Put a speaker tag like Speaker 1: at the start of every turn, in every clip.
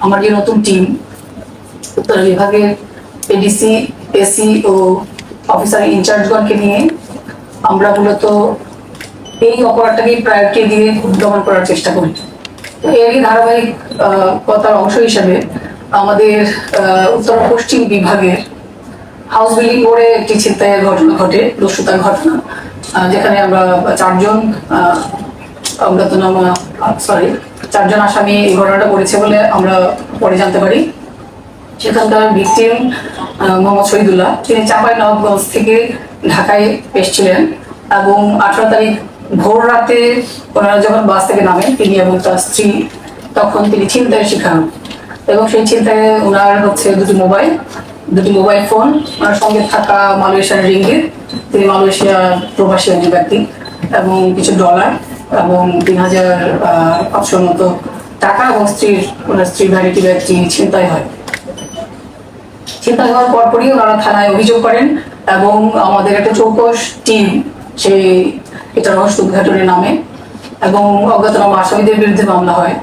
Speaker 1: আমার যে নতুন টিম উত্তরা বিভাগের এডিসি এসি ও অফিসার ইনচার্জগণকে নিয়ে আমরা মূলত এই অপরাধটাকেই প্রায়োরিটি দিয়ে দমন করার চেষ্টা করি। তো এরই ধারাবাহিক আহ, কথার অংশ হিসাবে আমাদের উত্তর পশ্চিম বিভাগের হাউস বিল্ডিং বোর্ডে একটি ছিনতাইয়ের ঘটনা ঘটে দস্যুতার ঘটনা যেখানে আমরা চারজন আহ, অজ্ঞাতনামা সরি চারজন আসামি এই ঘটনাটা করেছে বলে আমরা পরে জানতে পারি। সেখানকার ভিকটিম মোহাম্মদ শহীদুল্লাহ। তিনি চাঁপাই নবাবগঞ্জ থেকে ঢাকায় এসেছিলেন এবং আঠারো তারিখ ভোর রাতে ওনারা যখন বাস থেকে নামেন, তিনি এবং তার স্ত্রী, তখন তিনি শিকার হন। এবং সেই চিন্তায় ওনার হচ্ছে দুটি মোবাইল দুটি মোবাইল ফোন, ওনার সঙ্গে থাকা মালয়েশিয়ার রিঙ্গিত। তিনি মালয়েশিয়া প্রবাসী একজন ব্যক্তি এবং কিছু ডলার। এবং তিন হাজার পাঁচশোর মতো টাকা এবং স্ত্রীর, ওনার স্ত্রীর ভ্যানিটি ব্যাগটি ছিনতাই হয়। চিন্তা হওয়ার পরপরই ওনারা থানায় অভিযোগ করেন এবং আমাদের একটা চৌকস টিম সেই, এটা রহস্য উদ্ঘাটনের নামে এবং অজ্ঞাতনামা আসামিদের বিরুদ্ধে মামলা হয়।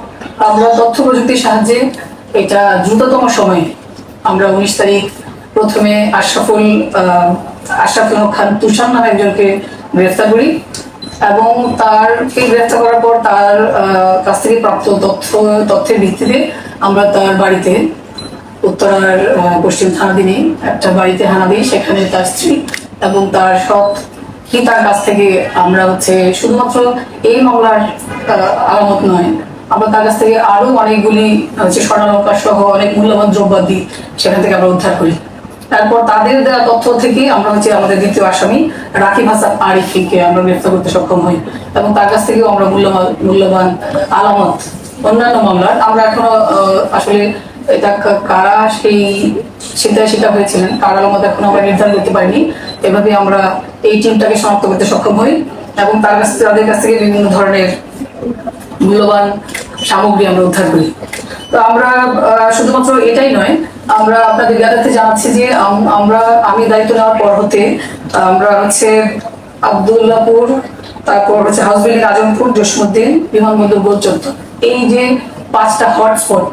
Speaker 1: আমরা তথ্য প্রযুক্তির সাহায্যে এটা দ্রুততম সময়ে, আমরা উনিশ তারিখ প্রথমে আশরাফুল আশরাফুল খান তুষার নামে একজনকে গ্রেফতার করি। এবং তারকে গ্রেফতার করার পর তার কাছ থেকে প্রাপ্ত তথ্য, তথ্যের ভিত্তিতে আমরা তার বাড়িতে, উত্তরার পশ্চিম থানাধীনে একটা বাড়িতে হানা দিই। সেখানে তার স্ত্রী এবং তার সৎ পিতার কাছ থেকে আমরা হচ্ছে শুধুমাত্র এই মামলার আলামত নয়, আমরা তার কাছ থেকে আরও অনেকগুলি হচ্ছে স্বর্ণালঙ্কার সহ অনেক মূল্যবান দ্রব্যাদি সেখান থেকে আমরা উদ্ধার করি। তারপর তাদের দেওয়া তথ্য থেকে আমরা হচ্ছে আমাদের দ্বিতীয় আসামি রাকিব হাসান আরিফিকে আমরা গ্রেফতার করতে সক্ষম হই এবং তার কাছ থেকেও আমরা মূল্যবান আলামত, অন্যান্য মামলার। আমরা এখনও আসলে এটা কারা সেই চিন্তায় শিকার হয়েছিলেন, কার আলামত এখন আমরা নির্ধারণ করতে পারিনি। এভাবে আমরা এই টিমটাকে শনাক্ত করতে সক্ষম হই এবং তার কাছ তাদের কাছ থেকে বিভিন্ন ধরনের মূল্যবান সামগ্রী আমরা উদ্ধার করি। তো আমরা শুধুমাত্র এটাই নয় আমরা আপনাদের জ্ঞাতার্থে জানাচ্ছি যে আমরা, আমি দায়িত্ব নেওয়ার পর হতে, আমরা হচ্ছে আবদুল্লাপুর, তারপর হচ্ছে হাউস বিল্ডিং আজমপুর জসমুদ্দিন বিমানবন্দর পর্যন্ত। এই যে পাঁচটা হটস্পট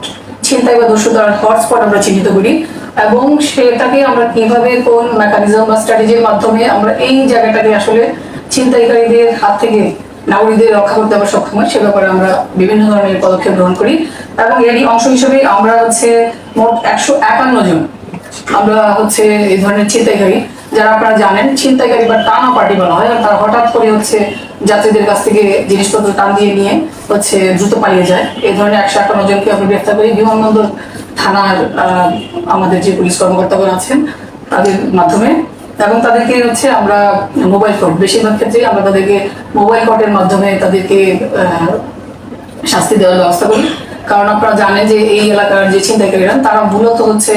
Speaker 1: ছিনতাই বা দস্যুতার হটস্পট আমরা চিহ্নিত করি, এবং সেটাকে আমরা কীভাবে, কোন মেকানিজম বা স্ট্র্যাটেজির মাধ্যমে আমরা এই জায়গাটাকে আসলে ছিনতাইকারীদের হাত থেকে নাগরিকদের রক্ষা করতে আমরা সক্ষম হয় সে ব্যাপারে আমরা বিভিন্ন ধরনের পদক্ষেপ গ্রহণ করি। এবং এরই অংশ হিসেবে আমরা হচ্ছে মোট একশো একান্ন জন। আমরা হচ্ছে এই ধরনের ছিনতাইকারী, যারা আপনারা জানেন, ছিনতাইকারী বা টানা পার্টি বলা হয় তারা হঠাৎ করে হচ্ছে যাত্রীদের কাছ থেকে জিনিসপত্র টান দিয়ে নিয়ে হচ্ছে দ্রুত পালিয়ে যায়। এই ধরনের একশো একান্ন জনকে আমরা গ্রেফতার করি। বিমানবন্দর থানার আমাদের যে পুলিশ কর্মকর্তাগণ আছেন, তাদের মাধ্যমে। এবং তাদেরকে হচ্ছে আমরা মোবাইল কোর্ট, বেশিরভাগ ক্ষেত্রে আমরা তাদেরকে মোবাইল কোর্টের মাধ্যমে তাদেরকে শাস্তি দেওয়ার ব্যবস্থা করি। কারণ আপনারা জানেন যে এই এলাকার যে চিন্তাকারীরা তারা মূলত হচ্ছে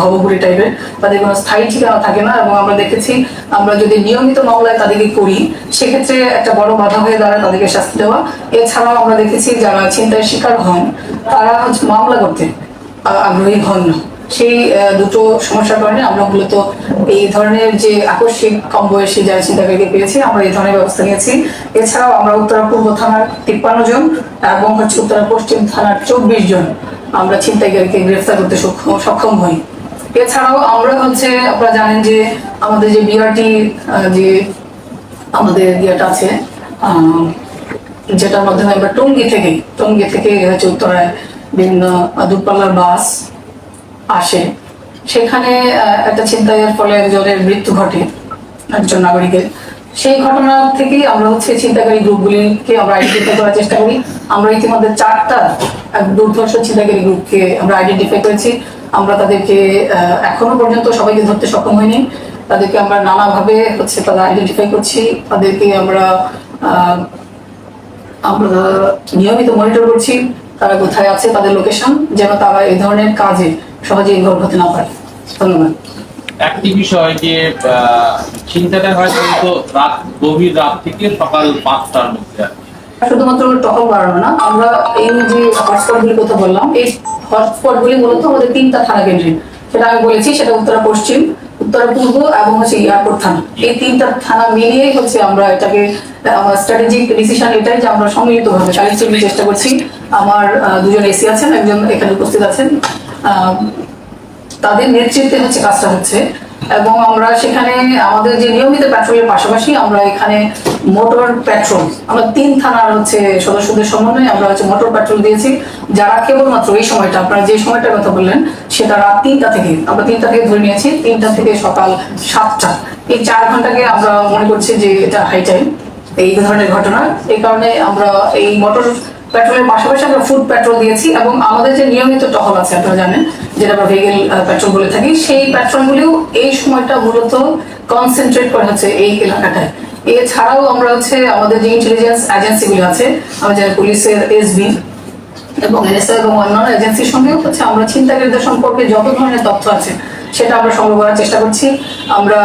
Speaker 1: ভবঘুরি টাইপের। তাদের কোনো স্থায়ী ঠিকানা থাকে না এবং আমরা দেখেছি, আমরা যদি নিয়মিত মামলায় তাদেরকে করি, সেক্ষেত্রে একটা বড় বাধা হয়ে দাঁড়ায় তাদেরকে শাস্তি দেওয়া। এছাড়াও আমরা দেখেছি, যারা চিন্তায় শিকার হন, তারা হচ্ছে মামলা করতে আগ্রহী হন না। সেই দুটো সমস্যার কারণে আমরা মূলত এই ধরনের যে আকস্মিক কম বয়সী যারা চিন্তাকারীকে পেয়েছি, আমরা এই ধরনের ব্যবস্থা নিয়েছি। এছাড়াও আমরা উত্তরা পূর্ব থানার তিপ্পান্ন জন এবং হচ্ছে উত্তরা পশ্চিম থানার চব্বিশ জন আমরা ছিনতাইকারীকে গ্রেফতার করতে সক্ষম হই। এছাড়াও আমরা হচ্ছে, আপনারা জানেন যে আমাদের যে বিআরটি যে আমাদের ইয়েটা আছে যেটার মাধ্যমে আমরা টঙ্গি থেকে টঙ্গি থেকে হচ্ছে উত্তরায় বিভিন্ন দূরপাল্লার বাস আসে। সেখানে একটা ছিনতাইয়ের ফলে একজনের মৃত্যু ঘটে একজন নাগরিকের। সেই ঘটনা থেকেই আমরা হচ্ছে চিন্তাকারী গ্রুপগুলিকে আমরা আইডেন্টিফাই করার চেষ্টা করি। আমরা ইতিমধ্যে চারটা দুর্ধর্ষ চিন্তাকারী গ্রুপকে আমরা আইডেন্টিফাই করেছি। আমরা তাদেরকে এখনও পর্যন্ত সবাইকে ধরতে সক্ষম হয়নি তাদেরকে আমরা নানাভাবে হচ্ছে তারা আইডেন্টিফাই করছি। তাদেরকে আমরা আমরা নিয়মিত মনিটর করছি। তারা কোথায় আছে, তাদের লোকেশন যেন তারা এই ধরনের কাজে সহজে ইনভলভ হতে না পারে ধন্যবাদ।
Speaker 2: একটি বিষয় যে চিন্তাটা হয় কিন্তু রাত গভীর রাত থেকে সকাল পাঁচটার মধ্যে
Speaker 1: শুধুমাত্র টহল বাড়ানো না আমরা এই যে কথা বললাম এই মূলত আমাদের তিনটা থানা কেন্দ্রিক। সেটা আমি বলেছি সেটা উত্তরা পশ্চিম উত্তর পূর্ব এবং হচ্ছে এয়ারপোর্ট থানা। এই তিনটা থানা মিলিয়েই হচ্ছে আমরা এটাকে আমার স্ট্র্যাটেজিক ডিসিশন এটাই যে আমরা সম্মিলিতভাবে কালেক্টিভলি চেষ্টা করছি। আমার দুজন এসি আছেন একজন এখানে উপস্থিত আছেন। তাদের নেতৃত্বে হচ্ছে কাজটা হচ্ছে। এবং আমরা সেখানে আমাদের যে নিয়মিত প্যাট্রোলের পাশাপাশি আমরা এখানে মোটর প্যাট্রোল আমরা তিন থানার হচ্ছে সদস্যদের সমন্বয়ে আমরা হচ্ছে মোটর প্যাট্রোল দিয়েছি, যারা কেবলমাত্র এই সময়টা, আপনারা যে সময়টার কথা বললেন, সেটা রাত তিনটা থেকে, আমরা তিনটা থেকে ধরে নিয়েছি, তিনটা থেকে সকাল সাতটা। এই চার ঘন্টাকে আমরা মনে করছি যে এটা হাই টাইম এই ধরনের ঘটনা। এই কারণে আমরা এই মোটর পেট্রোলের পাশাপাশি আমরা ফুড পেট্রোল দিয়েছি এবং আমাদের যে নিয়মিত টহল আছে, আপনারা জানেন, যেটা আমরা ভেগেল পেট্রোল বলে থাকি, সেই পেট্রোলগুলিও এই সময়টা মূলত কনসেন্ট্রেট করা হচ্ছে এই এলাকাটায়। এছাড়াও আমরা হচ্ছে আমাদের যে ইন্টেলিজেন্স এজেন্সিগুলো আছে আমাদের পুলিশের এসবি এবং এনএসআই এবং অন্যান্য এজেন্সির সঙ্গেও হচ্ছে আমরা ছিনতাইকারীদের সম্পর্কে যত ধরনের তথ্য আছে সেটা আমরা সংগ্রহ করার চেষ্টা করছি। আমরা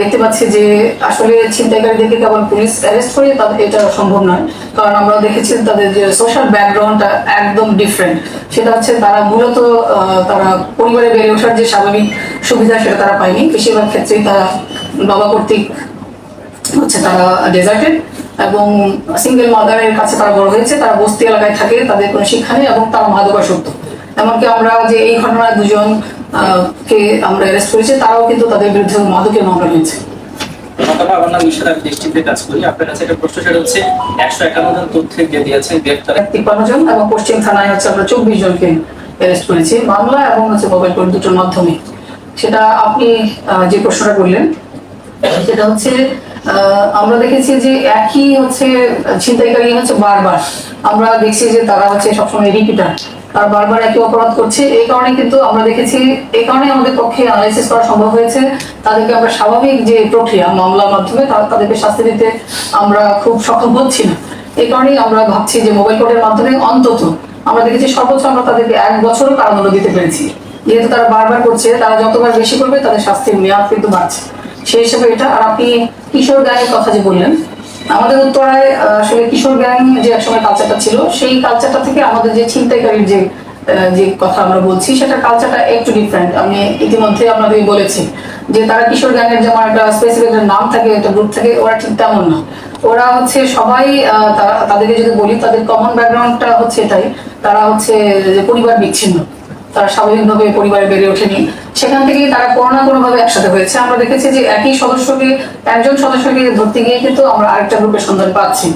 Speaker 1: দেখতে পাচ্ছি যে আসলে ছিনতাইকারীদেরকে কেবল পুলিশ অ্যারেস্ট করে এটা সম্ভব নয়। কারণ আমরা দেখেছি তাদের যে সোশ্যাল ব্যাকগ্রাউন্ডটা একদম ডিফারেন্ট সেটা হচ্ছে তারা মূলত তারা পরিবারে বেড়ে ওঠার যে স্বাভাবিক সুবিধা সেটা তারা পায়নি। বেশিরভাগ ক্ষেত্রেই তারা বাবা কর্তৃক হচ্ছে তারা ডেজার্টেড এবং সিঙ্গেল মাদারের কাছে তারা বড় হয়েছে। তারা বস্তি এলাকায় থাকে, তাদের কোনো শিক্ষা নেই এবং তারা মাদকাসক্ত এমনকি আমরা যে এই ঘটনায় দুজন কে আমরা অ্যারেস্ট করেছি তারাও কিন্তু তাদের বিরুদ্ধে মাদকের মামলা হয়েছে
Speaker 3: আমার নাম ইশারা দৃষ্টিতে কাজ করি। আপনার কাছে একটা প্রশ্ন সেটা হচ্ছে একশো একান্ন জন তথ্যের যে দিয়েছে গ্রেপ্তার?
Speaker 1: তিপ্পান্ন জন এবং পশ্চিম থানায় হচ্ছে আমরা চব্বিশ জনকে অ্যারেস্ট করেছি। মামলা এবং হচ্ছে মোবাইল কোর্ট দুটোর মাধ্যমে। সেটা আপনি যে প্রশ্নটা করলেন সেটা হচ্ছে আমরা দেখেছি যে একই হচ্ছে ছিনতাইকারী হচ্ছে বারবার। আমরা দেখছি যে তারা হচ্ছে সবসময় রিপিটার তারা বারবার একই অপরাধ করছে। এই কারণে কিন্তু আমরা দেখেছি, এই কারণে আমাদের পক্ষে অ্যানালাইসিস করা সম্ভব হয়েছে। তাদেরকে আমরা স্বাভাবিক যে প্রক্রিয়া, মামলার মাধ্যমে তাদেরকে শাস্তি দিতে আমরা খুব সক্ষম হচ্ছি না। এই কারণেই আমরা ভাবছি যে মোবাইল কোর্টের মাধ্যমে অন্তত আমরা দেখেছি সর্বোচ্চ আমরা তাদেরকে এক বছরও কারাদণ্ড দিতে পেরেছি। যেহেতু তারা বারবার করছে, তারা যতবার বেশি করবে, তাদের শাস্তির মেয়াদ কিন্তু বাড়ছে। সেই হিসেবে এটা। আর আপনি কিশোর গ্যাংয়ের কথা যে বললেন, আমাদের উত্তরায় আসলে কিশোর গ্যাং যে একসময় কালচারটা ছিল, সেই কালচারটা থেকে আমাদের যে ছিনতাইকারীর যে যে কথা আমরা বলছি, সেটা কালচারটা একটু ডিফারেন্ট আমি ইতিমধ্যে আপনাদের বলেছি যে তারা কিশোর গ্যাংয়ের যেমন একটা স্পেসিফিক নাম থাকে, একটা গ্রুপ থাকে, ওরা ঠিক তেমন না। ওরা হচ্ছে সবাই তাদেরকে যদি বলি, তাদের কমন ব্যাকগ্রাউন্ডটা হচ্ছে এটাই। তারা হচ্ছে পরিবার বিচ্ছিন্ন। তারা স্বাভাবিকভাবে পরিবারে বেড়ে ওঠেনি। সেখান থেকে তারা কোনো না কোনো ভাবে একসাথে হয়েছে। আমরা দেখেছি যে একই সদস্যকে, একজন সদস্যকে ধরতে গিয়ে কিন্তু আমরা আরেকটা গ্রুপের সন্ধান পাচ্ছি।